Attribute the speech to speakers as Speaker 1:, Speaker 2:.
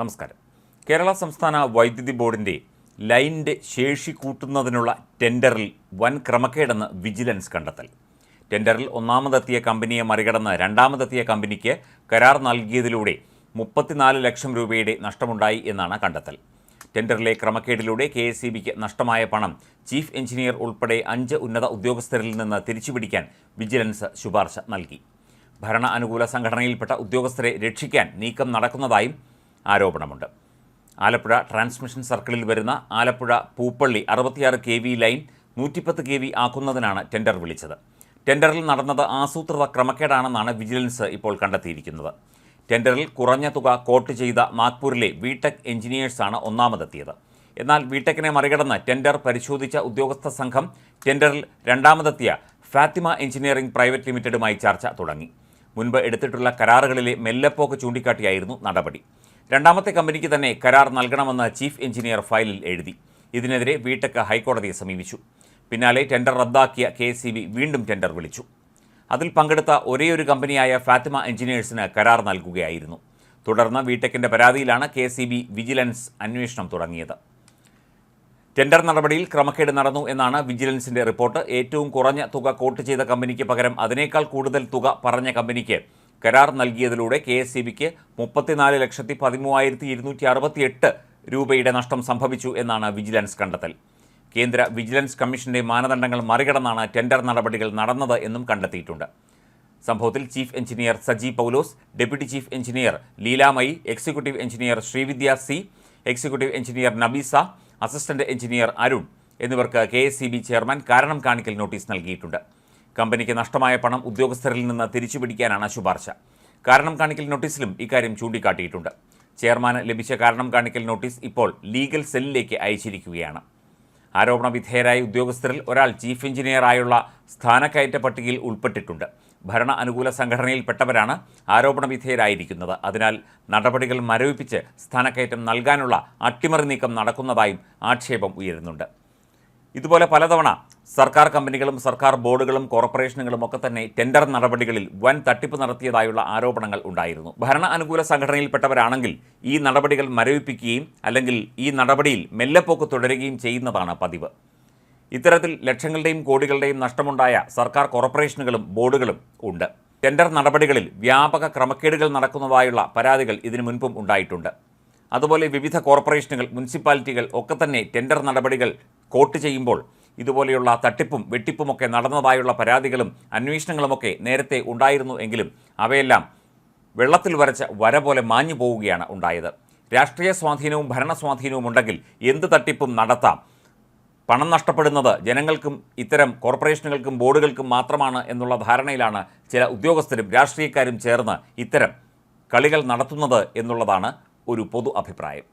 Speaker 1: നമസ്കാരം. കേരള സംസ്ഥാന വൈദ്യുതി ബോർഡിന്റെ ലൈന്റെ ശേഷി കൂട്ടുന്നതിനുള്ള ടെൻഡറിൽ വൻ ക്രമക്കേടെന്ന് വിജിലൻസ് കണ്ടെത്തൽ. ടെൻഡറിൽ ഒന്നാമതെത്തിയ കമ്പനിയെ മറികടന്ന് രണ്ടാമതെത്തിയ കമ്പനിക്ക് കരാർ നൽകിയതിലൂടെ മുപ്പത്തിനാല് ലക്ഷം രൂപയുടെ നഷ്ടമുണ്ടായി എന്നാണ് കണ്ടെത്തൽ. ടെൻഡറിലെ ക്രമക്കേടിലൂടെ കെ എസ് സി ബിക്ക് നഷ്ടമായ പണം ചീഫ് എഞ്ചിനീയർ ഉൾപ്പെടെ അഞ്ച് ഉന്നത ഉദ്യോഗസ്ഥരിൽ നിന്ന് തിരിച്ചുപിടിക്കാൻ വിജിലൻസ് ശുപാർശ നൽകി. ഭരണ അനുകൂല സംഘടനയിൽപ്പെട്ട ഉദ്യോഗസ്ഥരെ രക്ഷിക്കാൻ നീക്കം നടക്കുന്നതായും ആരോപണമുണ്ട്. ആലപ്പുഴ ട്രാൻസ്മിഷൻ സർക്കിളിൽ വരുന്ന ആലപ്പുഴ പൂപ്പള്ളി അറുപത്തിയാറ് കെ വി ലൈൻ നൂറ്റിപ്പത്ത് കെ വി ആക്കുന്നതിനാണ് ടെൻഡർ വിളിച്ചത്. ടെൻഡറിൽ നടന്നത് ആസൂത്രിത ക്രമക്കേടാണെന്നാണ് വിജിലൻസ് ഇപ്പോൾ കണ്ടെത്തിയിരിക്കുന്നത്. ടെൻഡറിൽ കുറഞ്ഞ തുക കോട്ട് ചെയ്ത നാഗ്പൂരിലെ വിടെക് എഞ്ചിനീയേഴ്സാണ് ഒന്നാമതെത്തിയത്. എന്നാൽ വിടെക്കിനെ മറികടന്ന് ടെൻഡർ പരിശോധിച്ച ഉദ്യോഗസ്ഥ സംഘം ടെൻഡറിൽ രണ്ടാമതെത്തിയ ഫാത്തിമ എഞ്ചിനീയറിംഗ് പ്രൈവറ്റ് ലിമിറ്റഡുമായി ചർച്ച തുടങ്ങി. മുൻപ് എടുത്തിട്ടുള്ള കരാറുകളിലെ മെല്ലെപ്പോക്ക് ചൂണ്ടിക്കാട്ടിയായിരുന്നു നടപടി. രണ്ടാമത്തെ കമ്പനിക്ക് തന്നെ കരാർ നൽകണമെന്ന് ചീഫ് എഞ്ചിനീയർ ഫയലിൽ എഴുതി. ഇതിനെതിരെ വിടെക് ഹൈക്കോടതിയെ സമീപിച്ചു. പിന്നാലെ ടെൻഡർ റദ്ദാക്കിയ കെ വീണ്ടും ടെൻഡർ വിളിച്ചു. അതിൽ പങ്കെടുത്ത ഒരേയൊരു കമ്പനിയായ ഫാത്തിമ എഞ്ചിനീയേഴ്സിന് കരാർ നൽകുകയായിരുന്നു. തുടർന്ന് വിടെക്കിന്റെ പരാതിയിലാണ് കെ വിജിലൻസ് അന്വേഷണം തുടങ്ങിയത്. ടെൻഡർ നടപടിയിൽ ക്രമക്കേട് നടന്നു എന്നാണ് വിജിലൻസിന്റെ റിപ്പോർട്ട്. ഏറ്റവും കുറഞ്ഞ തുക കോട്ട് ചെയ്ത കമ്പനിക്ക് പകരം അതിനേക്കാൾ കൂടുതൽ തുക പറഞ്ഞ കമ്പനിക്ക് കരാർ നൽകിയതിലൂടെ കെ എസ് സി ബിക്ക് മുപ്പത്തിനാല് ലക്ഷത്തി പതിമൂവായിരത്തി ഇരുന്നൂറ്റി അറുപത്തി എട്ട് രൂപയുടെ നഷ്ടം സംഭവിച്ചു എന്നാണ് വിജിലൻസ് കണ്ടെത്തൽ. കേന്ദ്ര വിജിലൻസ് കമ്മീഷന്റെ മാനദണ്ഡങ്ങൾ മറികടന്നാണ് ടെൻഡർ നടപടികൾ നടന്നത് എന്നും കണ്ടെത്തിയിട്ടുണ്ട്. സംഭവത്തിൽ chief engineer Saji Paulose deputy chief engineer Leelamayi executive engineer Sreevidya C executive engineer Nabeesa assistant engineer Arun എന്നിവർക്ക് K S C B chairman കാരണം കാണിക്കൽ നോട്ടീസ് നൽകിയിട്ടുണ്ട്. കമ്പനിക്ക് നഷ്ടമായ പണം ഉദ്യോഗസ്ഥരിൽ നിന്ന് തിരിച്ചുപിടിക്കാനാണ് ശുപാർശ. കാരണം കാണിക്കൽ നോട്ടീസിലും ഇക്കാര്യം ചൂണ്ടിക്കാട്ടിയിട്ടുണ്ട്. ചെയർമാന് ലഭിച്ച കാരണം കാണിക്കൽ നോട്ടീസ് ഇപ്പോൾ ലീഗൽ സെല്ലിലേക്ക് അയച്ചിരിക്കുകയാണ്. ആരോപണ വിധേയരായ ഉദ്യോഗസ്ഥരിൽ ഒരാൾ ചീഫ് എഞ്ചിനീയറായുള്ള സ്ഥാനക്കയറ്റ പട്ടികയിൽ ഉൾപ്പെട്ടിട്ടുണ്ട്. ഭരണ അനുകൂല സംഘടനയിൽപ്പെട്ടവരാണ് ആരോപണ വിധേയരായിരിക്കുന്നത്. അതിനാൽ നടപടികൾ മരവിപ്പിച്ച് സ്ഥാനക്കയറ്റം നൽകാനുള്ള അട്ടിമറി നീക്കം നടക്കുന്നതായും ആക്ഷേപം ഉയരുന്നുണ്ട്. ഇതുപോലെ പലതവണ സർക്കാർ കമ്പനികളും സർക്കാർ ബോർഡുകളും കോർപ്പറേഷനുകളും ഒക്കെ തന്നെ ടെൻഡർ നടപടികളിൽ വൻ തട്ടിപ്പ് നടത്തിയതായുള്ള ആരോപണങ്ങൾ ഉണ്ടായിരുന്നു. ഭരണ അനുകൂല സംഘടനയിൽപ്പെട്ടവരാണെങ്കിൽ ഈ നടപടികൾ മരവിപ്പിക്കുകയും അല്ലെങ്കിൽ ഈ നടപടിയിൽ മെല്ലെപ്പോക്ക് തുടരുകയും ചെയ്യുന്നതാണ് പതിവ്. ഇത്തരത്തിൽ ലക്ഷങ്ങളുടെയും കോടികളുടെയും നഷ്ടമുണ്ടായ സർക്കാർ കോർപ്പറേഷനുകളും ബോർഡുകളും ഉണ്ട്. ടെൻഡർ നടപടികളിൽ വ്യാപക ക്രമക്കേടുകൾ നടക്കുന്നതായുള്ള പരാതികൾ ഇതിനു മുൻപും ഉണ്ടായിട്ടുണ്ട്. അതുപോലെ വിവിധ കോർപ്പറേഷനുകൾ മുനിസിപ്പാലിറ്റികൾ ഒക്കെ തന്നെ ടെൻഡർ നടപടികൾ കോട്ട് ചെയ്യുമ്പോൾ ഇതുപോലെയുള്ള തട്ടിപ്പും വെട്ടിപ്പുമൊക്കെ നടന്നതായുള്ള പരാതികളും അന്വേഷണങ്ങളുമൊക്കെ നേരത്തെ ഉണ്ടായിരുന്നു എങ്കിലും അവയെല്ലാം വെള്ളത്തിൽ വരച്ച വര പോലെ മാഞ്ഞു പോവുകയാണ് ഉണ്ടായത്. രാഷ്ട്രീയ സ്വാധീനവും ഭരണ സ്വാധീനവും ഉണ്ടെങ്കിൽ എന്ത് തട്ടിപ്പും നടത്താം. പണം നഷ്ടപ്പെടുന്നത് ജനങ്ങൾക്കും ഇത്തരം കോർപ്പറേഷനുകൾക്കും ബോർഡുകൾക്കും മാത്രമാണ് എന്നുള്ള ധാരണയിലാണ് ചില ഉദ്യോഗസ്ഥരും രാഷ്ട്രീയക്കാരും ചേർന്ന് ഇത്തരം കളികൾ നടത്തുന്നത് എന്നുള്ളതാണ് ഒരു പൊതു അഭിപ്രായം.